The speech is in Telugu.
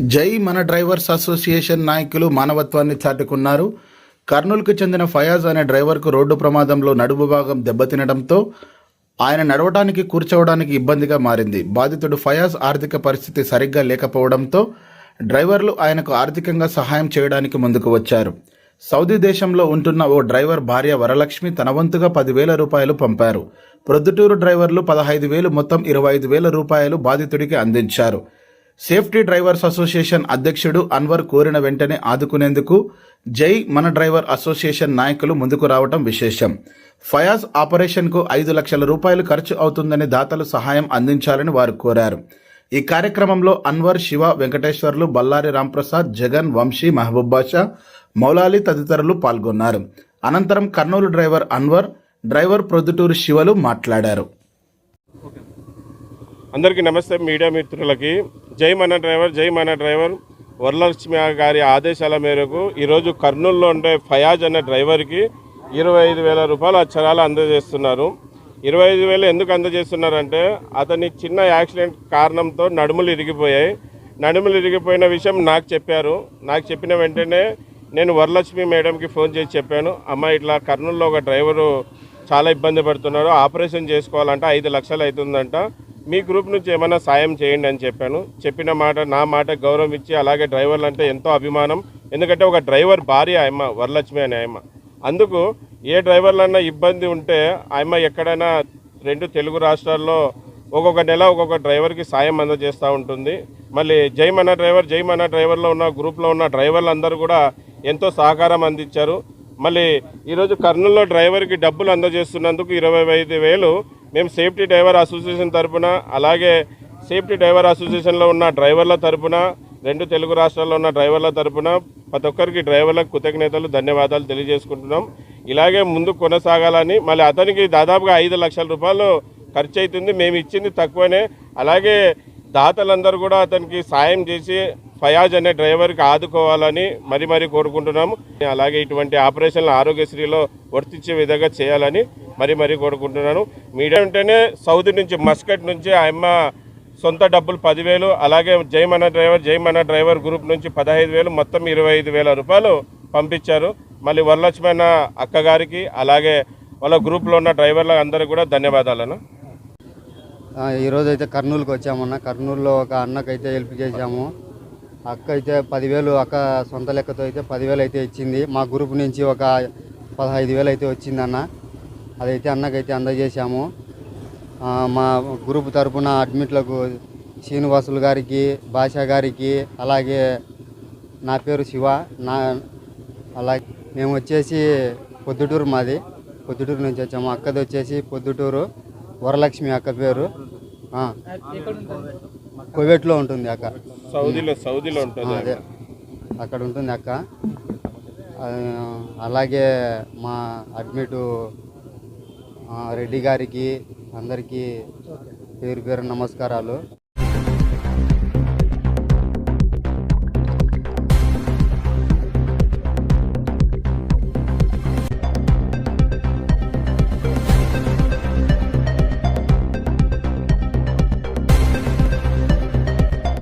జై మన డ్రైవర్స్ అసోసియేషన్ నాయకులు మానవత్వాన్ని చాటుకున్నారు. కర్నూలుకు చెందిన ఫయాజ్ అనే డ్రైవర్కు రోడ్డు ప్రమాదంలో నడుము భాగం దెబ్బతినడంతో ఆయన నడవడానికి కూర్చోవడానికి ఇబ్బందిగా మారింది. బాధితుడు ఫయాజ్ ఆర్థిక పరిస్థితి సరిగ్గా లేకపోవడంతో డ్రైవర్లు ఆయనకు ఆర్థికంగా సహాయం చేయడానికి ముందుకు వచ్చారు. సౌదీ దేశంలో ఉంటున్న ఓ డ్రైవర్ భార్య వరలక్ష్మి తన వంతుగా పదివేల రూపాయలు పంపారు. ప్రొద్దుటూరు డ్రైవర్లు పదహైదు వేలు మొత్తం ఇరవై ఐదు వేల రూపాయలు బాధితుడికి అందించారు. సేఫ్టీ డ్రైవర్స్ అసోసియేషన్ అధ్యక్షుడు అన్వర్ కోరిన వెంటనే ఆదుకునేందుకు జై మన డ్రైవర్ అసోసియేషన్ నాయకులు ముందుకు రావటం విశేషం. ఫయాజ్ ఆపరేషన్కు ఐదు లక్షల రూపాయలు ఖర్చు అవుతుందని దాతలు సహాయం అందించాలని వారు కోరారు. ఈ కార్యక్రమంలో అన్వర్ శివ వెంకటేశ్వర్లు బల్లారి రాంప్రసాద్ జగన్ వంశీ మహబూబ్బాషా మౌలాలి తదితరులు పాల్గొన్నారు. అనంతరం కర్నూలు డ్రైవర్ అన్వర్ డ్రైవర్ ప్రొద్దుటూరు శివలు మాట్లాడారు. అందరికీ నమస్తే మీడియా మిత్రులకి. జై మన డ్రైవర్ జై మన డ్రైవర్. వరలక్ష్మి గారి ఆదేశాల మేరకు ఈరోజు కర్నూలులో ఉండే ఫయాజ్ అనే డ్రైవర్కి ఇరవై ఐదు వేల రూపాయలు అక్షరాలు అందజేస్తున్నారు. ఇరవై ఐదు వేలు ఎందుకు అందజేస్తున్నారంటే అతని చిన్న యాక్సిడెంట్ కారణంతో నడుములు ఇరిగిపోయాయి. నడుములు ఇరిగిపోయిన విషయం నాకు చెప్పారు. నాకు చెప్పిన వెంటనే నేను వరలక్ష్మి మేడంకి ఫోన్ చేసి చెప్పాను అమ్మ ఇట్లా కర్నూలులో ఒక డ్రైవరు చాలా ఇబ్బంది పడుతున్నారు ఆపరేషన్ చేసుకోవాలంటే ఐదు లక్షలు అవుతుందంట. మీ గ్రూప్ నుంచి ఏమైనా సాయం చేయండి అని చెప్పాను. చెప్పిన మాట నా మాట గౌరవం ఇచ్చి అలాగే డ్రైవర్లు అంటే ఎంతో అభిమానం. ఎందుకంటే ఒక డ్రైవర్ భార్య ఆయమ్మ వరలక్ష్మి అనే ఆయమ్మ. అందుకు ఏ డ్రైవర్లన్నా ఇబ్బంది ఉంటే ఆయమ్మ ఎక్కడైనా రెండు తెలుగు రాష్ట్రాల్లో ఒక్కొక్క నెల ఒక్కొక్క డ్రైవర్కి సాయం అందజేస్తూ ఉంటుంది. మళ్ళీ జై మన డ్రైవర్ జై మన డ్రైవర్లో ఉన్న గ్రూప్లో ఉన్న డ్రైవర్లు అందరూ కూడా ఎంతో సహకారం అందించారు. మళ్ళీ ఈరోజు కర్నూలులో డ్రైవర్కి డబ్బులు అందజేస్తున్నందుకు ఇరవై ఐదు వేలు మేము సేఫ్టీ డ్రైవర్ అసోసియేషన్ తరపున అలాగే సేఫ్టీ డ్రైవర్ అసోసియేషన్లో ఉన్న డ్రైవర్ల తరపున రెండు తెలుగు రాష్ట్రాల్లో ఉన్న డ్రైవర్ల తరపున ప్రతి ఒక్కరికి డ్రైవర్లకు కృతజ్ఞతలు ధన్యవాదాలు తెలియజేసుకుంటున్నాం. ఇలాగే ముందు కొనసాగాలని మళ్ళీ అతనికి దాదాపుగా ఐదు లక్షల రూపాయలు ఖర్చు అవుతుంది మేము ఇచ్చింది తక్కువనే. అలాగే దాతలందరూ కూడా అతనికి సాయం చేసి ఫయాజ్ అనే డ్రైవర్కి ఆదుకోవాలని మరి మరీ కోరుకుంటున్నాము. అలాగే ఇటువంటి ఆపరేషన్లు ఆరోగ్యశ్రీలో వర్తించే విధంగా చేయాలని మరి మరీ కోరుకుంటున్నాను. మీడియా ఉంటేనే సౌదీ నుంచి మస్కట్ నుంచి ఆయమ్మ సొంత డబ్బులు పదివేలు అలాగే Jayamanna driver Jayamanna driver group నుంచి పదహైదు వేలు మొత్తం ఇరవై ఐదు వేల రూపాయలు పంపించారు. మళ్ళీ వరలక్ష్మణ అక్కగారికి అలాగే వాళ్ళ గ్రూప్లో ఉన్న డ్రైవర్ల అందరికీ కూడా ధన్యవాదాలను ఈరోజు అయితే కర్నూలుకి వచ్చామన్న. కర్నూలులో ఒక అన్నకైతే హెల్ప్ చేశాము. అక్క అయితే పదివేలు అక్క సొంత లెక్కతో అయితే పదివేలు అయితే ఇచ్చింది. మా గ్రూప్ నుంచి ఒక పదహైదు వేలు అయితే వచ్చిందన్న. అదైతే అన్నకైతే అందజేశాము. మా గ్రూప్ తరపున అడ్మిట్లకు శ్రీనివాసులు గారికి భాషా గారికి అలాగే నా పేరు శివ నా అలాగే మేము వచ్చేసి పొద్దుటూరు మాది. పొద్దుటూరు నుంచి వచ్చాము. అక్కది వచ్చేసి పొద్దుటూరు వరలక్ష్మి అక్క పేరు. కువైట్లో ఉంటుంది అక్క. సౌదీలో సౌదీలో ఉంటుంది అదే. అక్కడ ఉంటుంది అక్క. అలాగే మా అడ్మిట్ రెడ్డి గారికి అందరికీ పేరు పేరు నమస్కారాలు.